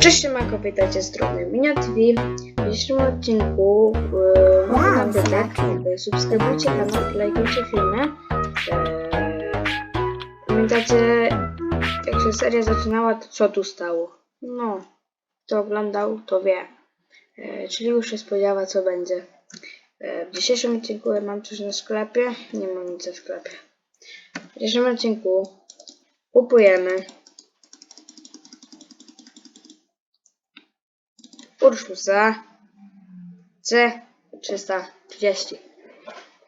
Cześć, Mako, witajcie z strony Minia TV. W dzisiejszym odcinku yy, tak, yy, subskrybujcie kanał, lajkujcie filmy. Yy, pamiętacie, jak się seria zaczynała, to co tu stało? No, kto oglądał, to wie. Yy, czyli już się spodziewa, co będzie. Yy, w dzisiejszym odcinku ja mam coś na sklepie, nie mam nic na sklepie. W dzisiejszym odcinku kupujemy Urszusa C330.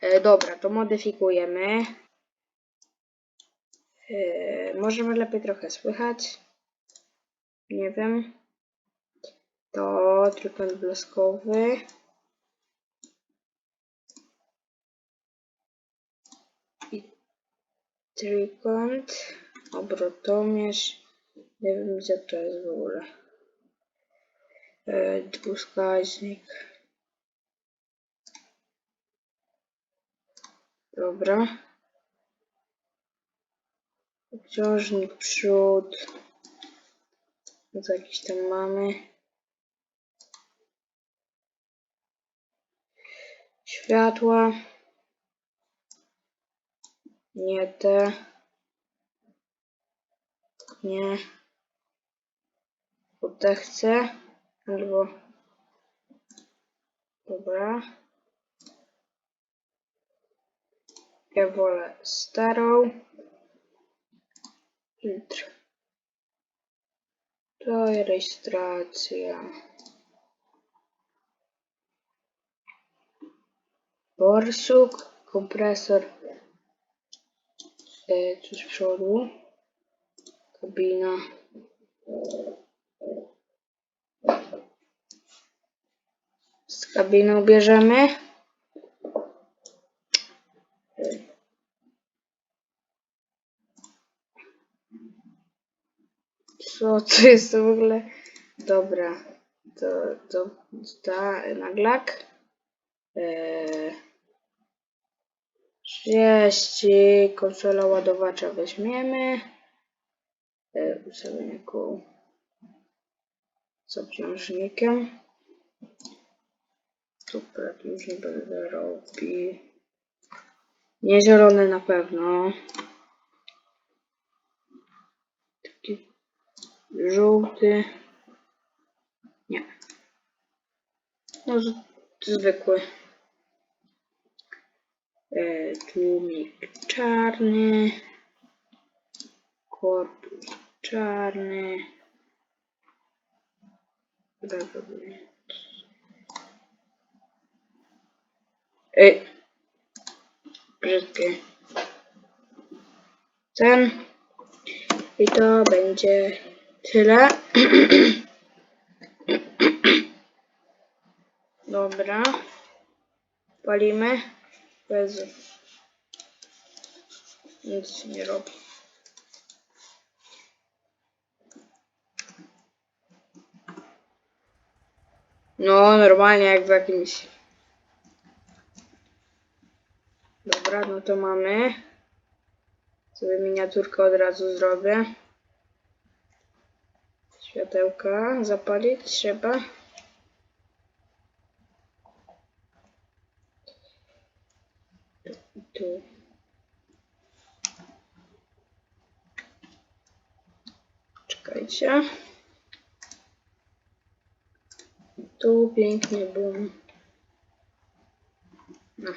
E, dobra, to modyfikujemy. E, możemy lepiej trochę słychać. Nie wiem. To trójkąt blaskowy. I trójkąt. Obrotomierz. Nie wiem gdzie to jest w ogóle dwuskaźnik. Dobra. Obciążnik przód. No to jakiś tam mamy. Światła. Nie te. Nie. Bo te chcę. Albo. Dobra. Ja wolę starą. Filtr. To rejestracja. Borsuk, kompresor. E, tu z przodu. Kabina. Z kabiną bierzemy. Co to jest w ogóle? Dobra. To, to, ta naglak. Eee, 30 konsola ładowacza weźmiemy. Eee, ustawienie kół z obciążnikiem. Super, już nie będę robił. Nie zielony na pewno. Taki żółty. Nie. No zwykły. E, tłumik czarny. Korpus czarny. Prawo Ej. Brzydkie. Ten. I to będzie tyle. Dobra. Palimy. Jezu. Nic się nie robi. No, normalnie jak w jakimś Dobra, no to mamy. Sobie miniaturkę od razu zrobię. Światełka zapalić trzeba. Tu. Czekajcie. Tu pięknie bum. No.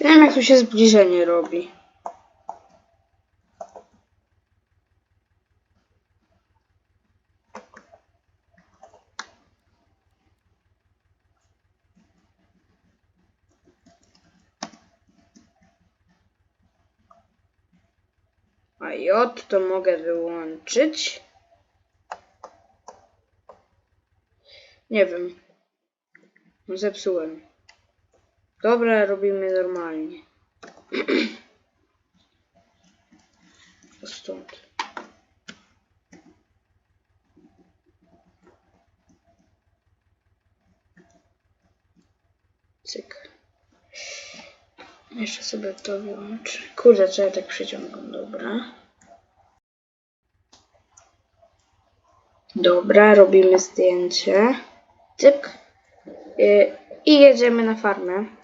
Nie wiem jak tu się zbliżenie robi. A J to mogę wyłączyć. Nie wiem. Zepsułem. Dobra, robimy normalnie. stąd. Cyk. Jeszcze sobie to wyłączę. Kurde, co ja tak przyciągam, dobra. Dobra, robimy zdjęcie. Cyk. Y, I jedziemy na farmę.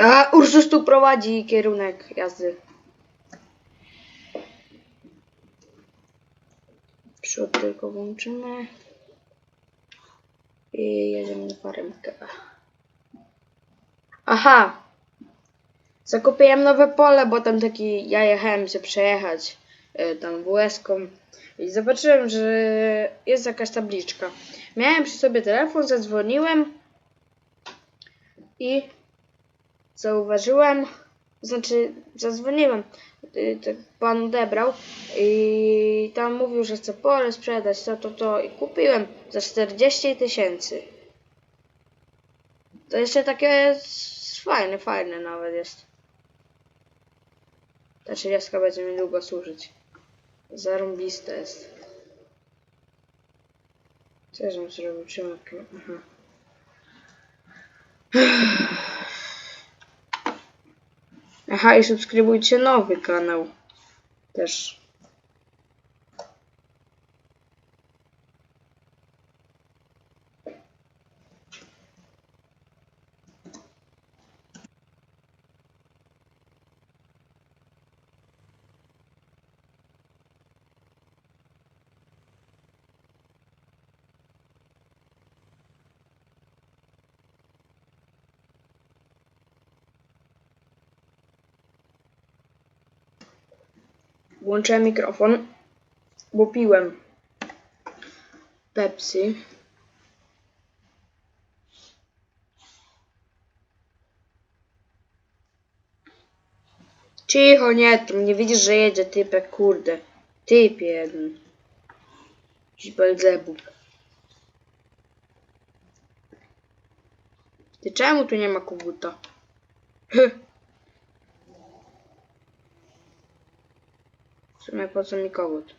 A, Ursus tu prowadzi kierunek jazdy. Przód tylko włączymy. I jedziemy na farmkę. Aha! Zakupiłem nowe pole, bo tam taki, ja jechałem się przejechać y, tam WS-ką i zobaczyłem, że jest jakaś tabliczka. Miałem przy sobie telefon, zadzwoniłem i zauważyłem, znaczy zadzwoniłem, y, pan odebrał i tam mówił, że chce pole sprzedać, to, to, to i kupiłem za 40 tysięcy. To jeszcze takie fajne, fajne nawet jest. Ta 30 będzie mi długo służyć. Zarąbiste jest. Co ja zrobił? Tu? Aha. Aha, i subskrybujcie nowy kanał. Też. Włączyłem mikrofon, bo piłem Pepsi. Cicho, nie, tu nie widzisz, że jedzie typek, kurde. Typ jeden. Jakiś. Ty czemu tu nie ma koguta? W sumie po co mi kogut?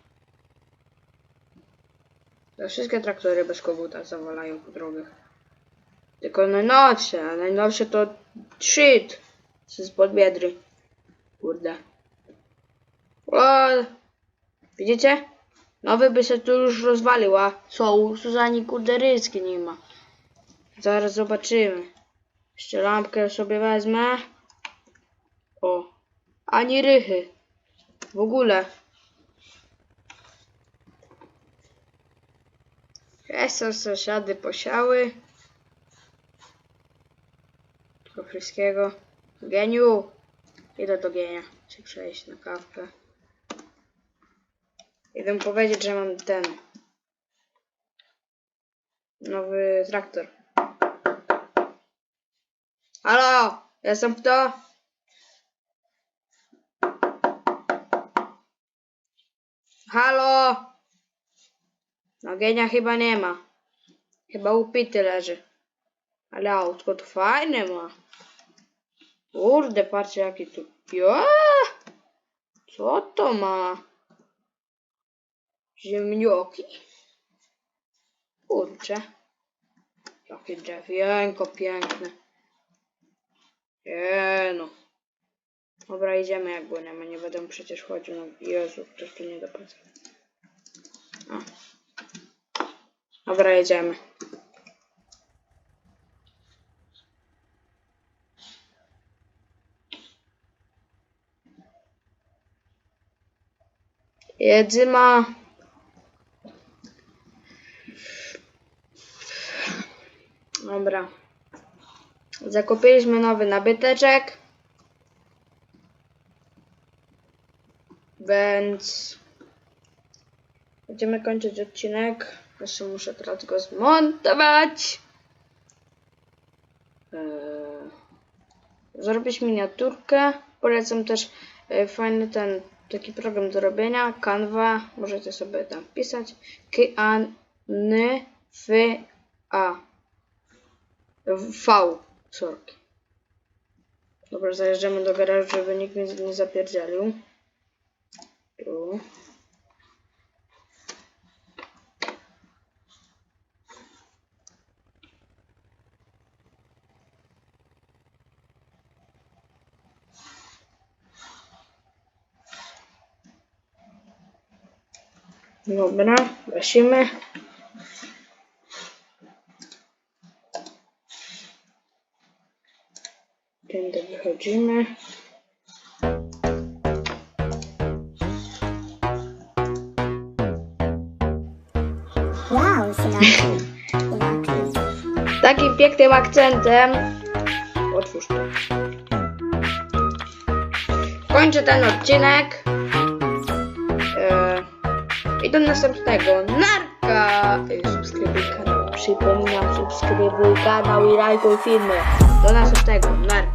To wszystkie traktory bez koguta zawalają po drogach. Tylko najnowsze, a najnowsze to shit. Z pod biedry. Kurde. O, widzicie? Nowy by się tu już rozwalił, a co? U Suzani kurde ryski nie ma. Zaraz zobaczymy. Jeszcze lampkę sobie wezmę. O. Ani rychy. W ogóle. Jeszcze sąsiady posiały. Tylko wszystkiego. Geniu. Idę do genia. Chcę przejść na kawkę. Idę powiedzieć, że mam ten. Nowy traktor. Halo! Jestem kto? Halo! No genia chyba nie ma. Chyba upity leży. Ale autko to fajne ma. Kurde, patrzcie jaki tu... Jo! Co to ma? Ziemnioki? Kurczę. Jakie drewienko piękne. Jeno. Dobra, idziemy jak płyniemy. Nie będę przecież chodził. No, Jezu, ktoś tu nie dopadł. Dobra, jedziemy. Jedyma. Dobra. Zakupiliśmy nowy nabyteczek. Więc będziemy kończyć odcinek. Jeszcze muszę teraz go zmontować. Eee, zrobić miniaturkę. Polecam też e, fajny ten taki program do robienia, Canva, możecie sobie tam wpisać, K-A-N-V-A, V, sorki. Dobra, zajeżdżamy do garażu, żeby nikt nie, nie zapierdzielił. Jo. No, Dobrá, vešíme. Ten tak hodíme. Takim pięknym akcentem. Otwórz to. Kończę ten odcinek. E, I do następnego. Narka! Subskrybuj kanał. Przypominam, subskrybuj kanał i lajkuj filmy. Do następnego. Narka.